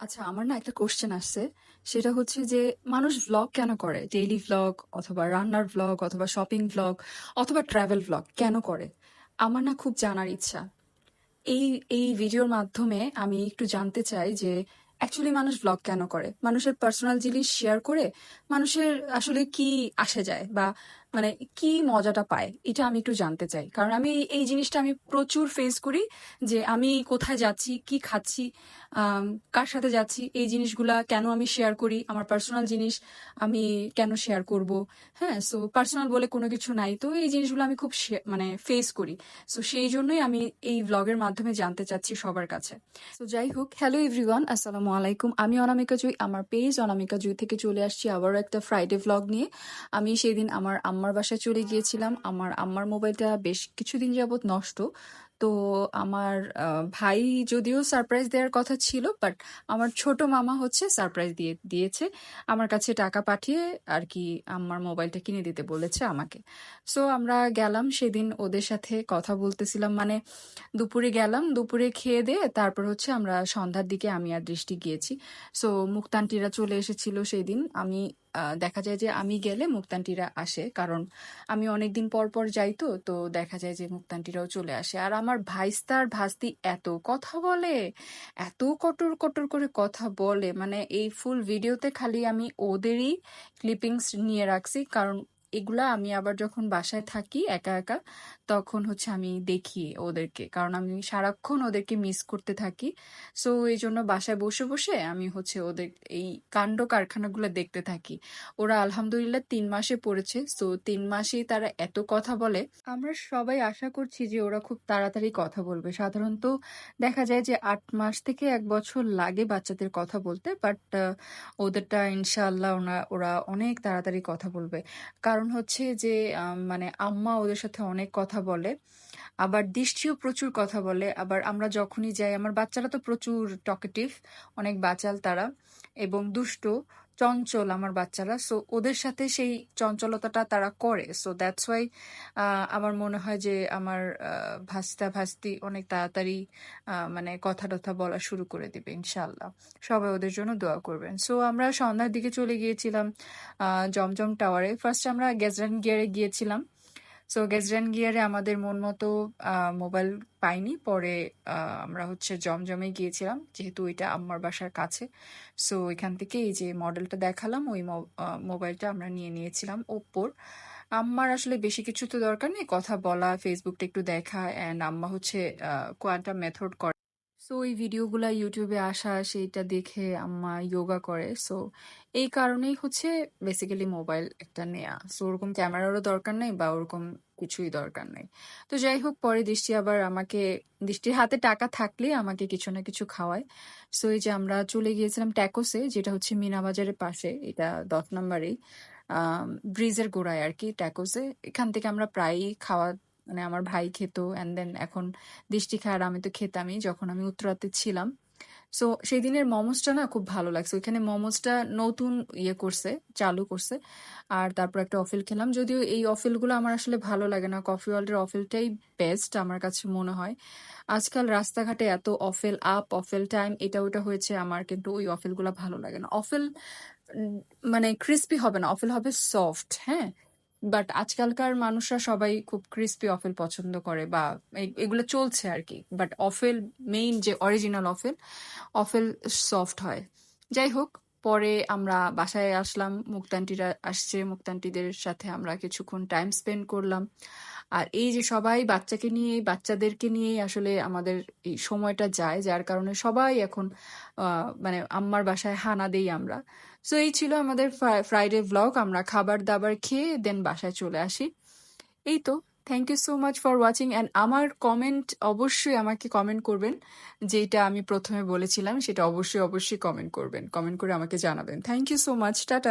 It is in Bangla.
আচ্ছা আমার না একটা কোশ্চেন আসছে। সেটা হচ্ছে যে, মানুষ ভ্লগ কেন করে? ডেইলি ভ্লগ অথবা রান্নার ভ্লগ অথবা শপিং ভ্লগ অথবা ট্রাভেল ভ্লগ কেন করে? আমার না খুব জানার ইচ্ছা। এই এই ভিডিওর মাধ্যমে আমি একটু জানতে চাই যে অ্যাকচুয়ালি মানুষ ভ্লগ কেন করে? মানুষের পার্সোনাল জিনিস শেয়ার করে মানুষের আসলে কি আসে যায়? বা মানে কি মজাটা পায়, এটা আমি একটু জানতে চাই। কারণ আমি এই জিনিসটা আমি প্রচুর ফেস করি যে আমি কোথায় যাচ্ছি, কি খাচ্ছি কার সাথে যাচ্ছি, এই জিনিসগুলা কেন আমি শেয়ার করি, আমার পার্সোনাল জিনিস আমি কেন শেয়ার করব হ্যাঁ? সো পার্সোনাল বলে কোনো কিছু নাই। তো এই জিনিসগুলো আমি খুব মানে ফেস করি। সো সেই জন্যই আমি এই ব্লগের মাধ্যমে জানতে চাচ্ছি সবার কাছে। তো যাই হোক হ্যালো এভরিওয়ান আসসালামু আলাইকুম। আমি অনামিকা জুই, আমার পেজ অনামিকা জুই থেকে চলে আসছি আবারও একটা ফ্রাইডে ভ্লগ নিয়ে। আমি সেদিন আমার আম্মার বাসায় চলে গিয়েছিলাম। আমার আম্মার মোবাইলটা বেশ কিছুদিন যাবৎ নষ্ট। তো আমার ভাই যদিও সারপ্রাইজ দেওয়ার কথা ছিল বাট আমার ছোট মামা হচ্ছে সারপ্রাইজ দিয়ে, দিয়েছে। আমার কাছে টাকা পাঠিয়ে আর কি আমার মোবাইলটা কিনে দিতে বলেছে আমাকে। সো আমরা গেলাম, সেদিন ওদের সাথে কথা বলতেছিলাম। মানে দুপুরে গেলাম, দুপুরে খেয়ে দিয়ে তারপর হচ্ছে আমরা সন্ধ্যার দিকে আমি আর দৃষ্টি গিয়েছি। সো মুক্তান্টিরা চলে এসেছিল সেই দিন আমি দেখা যায় যে আমি গেলে মুক্তান্টিরা আসে। কারণ আমি অনেকদিন পর পর যাই তো তো দেখা যায় যে মুক্তান্টিরাও চলে আসে। আর আমার ভাইস্তার ভাস্তি এত কথা বলে, এত কটর কটর করে কথা বলে। মানে এই ফুল ভিডিওতে খালি আমি ওদেরই ক্লিপিংস নিয়ে রাখছি। কারণ এগুলা আমি আবার যখন বাসায় থাকি একা একা, তখন হচ্ছে আমি দেখি ওদেরকে। কারণ আমি সারাক্ষণ ওদেরকে মিস করতে থাকি। সো এই জন্য বাসায় বসে বসে আমি হচ্ছে ওদের এই কাণ্ড কারখানাগুলো দেখতে থাকি। ওরা আলহামদুলিল্লাহ তিন মাসে পড়েছে। সো তিন মাসেই তারা এত কথা বলে। আমরা সবাই আশা করছি যে ওরা খুব তাড়াতাড়ি কথা বলবে। সাধারণত দেখা যায় যে আট মাস থেকে এক বছর লাগে বাচ্চাদের কথা বলতে। বাট ওদেরটা ইনশাআল্লাহ ওরা অনেক তাড়াতাড়ি কথা বলবে। কারণ হচ্ছে যে মানে আম্মা ওদের সাথে অনেক কথা বলে, আবার দৃষ্টিও প্রচুর কথা বলে, আবার আমরা যখনই যাই, আমার বাচ্চারা তো প্রচুর টকেটিভ অনেক বাচাল তারা এবং দুষ্ট চঞ্চল আমার বাচ্চারা। সো ওদের সাথে সেই চঞ্চলতাটা তারা করে। সো দ্যাটস ওয়াই আমার মনে হয় যে আমার ভাস্তা ভাস্তি অনেক তাড়াতাড়ি মানে কথা টথা বলা শুরু করে দিবে ইনশাল্লাহ সবাই ওদের জন্য দোয়া করবেন। সো আমরা সন্ধ্যার দিকে চলে গিয়েছিলাম জমজম টাওয়ারে ফার্স্ট আমরা গেজরান গিয়ারে গিয়েছিলাম। সো গেজরান গিয়ারে আমাদের মন মতো মোবাইল পাইনি। পরে আমরা হচ্ছে জমজমে গিয়েছিলাম, যেহেতু ওইটা আমার বাসার কাছে। সো এখান থেকে এই যে মডেলটা দেখালাম, ওই মোবাইলটা আমরা নিয়ে নিয়েছিলাম ওপ্পোর। আম্মার আসলে বেশি কিছু তো দরকার নেই, কথা বলা ফেসবুকটা একটু দেখা অ্যান্ড আম্মা হচ্ছে কোয়ান্টাম মেথড করে সো এই ভিডিওগুলা ইউটিউবে আসা, সেইটা দেখে আম্মা যোগা করে। সো এই কারণেই হচ্ছে বেসিক্যালি মোবাইল একটা নেয়া। সো ওরকম ক্যামেরারও দরকার নেই বা ওরকম কিছুই দরকার নেই। তো যাই হোক, পরে দৃষ্টি আবার আমাকে, দৃষ্টির হাতে টাকা থাকলে আমাকে কিছু না কিছু খাওয়ায়। সো এই যে আমরা চলে গিয়েছিলাম ট্যাকোসে যেটা হচ্ছে মিনা বাজারের পাশে, এটা দশ নম্বরেই। ব্রিজের গোড়ায় আর কি ট্যাকোসে এখান থেকে আমরা প্রায়ই খাওয়া মানে আমার ভাই খেত অ্যান্ড দেন এখন দৃষ্টি খায় আর আমি তো খেতামই যখন আমি উত্তরাতে ছিলাম। সো সেই দিনের মোমোসটা না খুব ভালো লাগছে। ওইখানে মোমোসটা নতুন ইয়ে করছে, চালু করছে, আর তারপর একটা অফিল খেলাম। যদিও এই অফেলগুলো আমার আসলে ভালো লাগে না। কফি ওয়ার্ল্ডের অফেলটাই বেস্ট আমার কাছে মনে হয়। আজকাল রাস্তাঘাটে এত অফেল আপ অফেল টাইম এটা ওটা হয়েছে আমার, কিন্তু ওই অফেলগুলো ভালো লাগে না। অফেল মানে ক্রিস্পি হবে না অফেল হবে সফট হ্যাঁ? বাট আজকালকার মানুষরা সবাই খুব ক্রিস্পি অফেল পছন্দ করে বা এগুলো চলছে আর কি। বাট অফেল মেইন যে অরিজিনাল অফেল অফেল সফট হয়। যাই হোক, পরে আমরা বাসায় আসলাম মুক্তান্টিরা আসছে মুক্তান্টিদের সাথে আমরা কিছুক্ষণ টাইম স্পেন্ড করলাম। আর এই যে সবাই বাচ্চাকে নিয়ে বাচ্চাদেরকে নিয়েই আসলে আমাদের এই সময়টা যায়, যার কারণে সবাই এখন মানে আম্মার বাসায় হানা দেই আমরা। সো এই ছিল আমাদের ফ্রাইডে ভ্লগ আমরা খাবার দাবার খেয়ে দেন বাসায় চলে আসি। এই তো। Thank you so much for watching and আমার কমেন্ট অবশ্যই আমাকে কমেন্ট করবেন। যেটা আমি প্রথমে বলেছিলাম, সেটা অবশ্যই অবশ্যই কমেন্ট করবেন। কমেন্ট করে আমাকে জানাবেন। Thank you so much tata.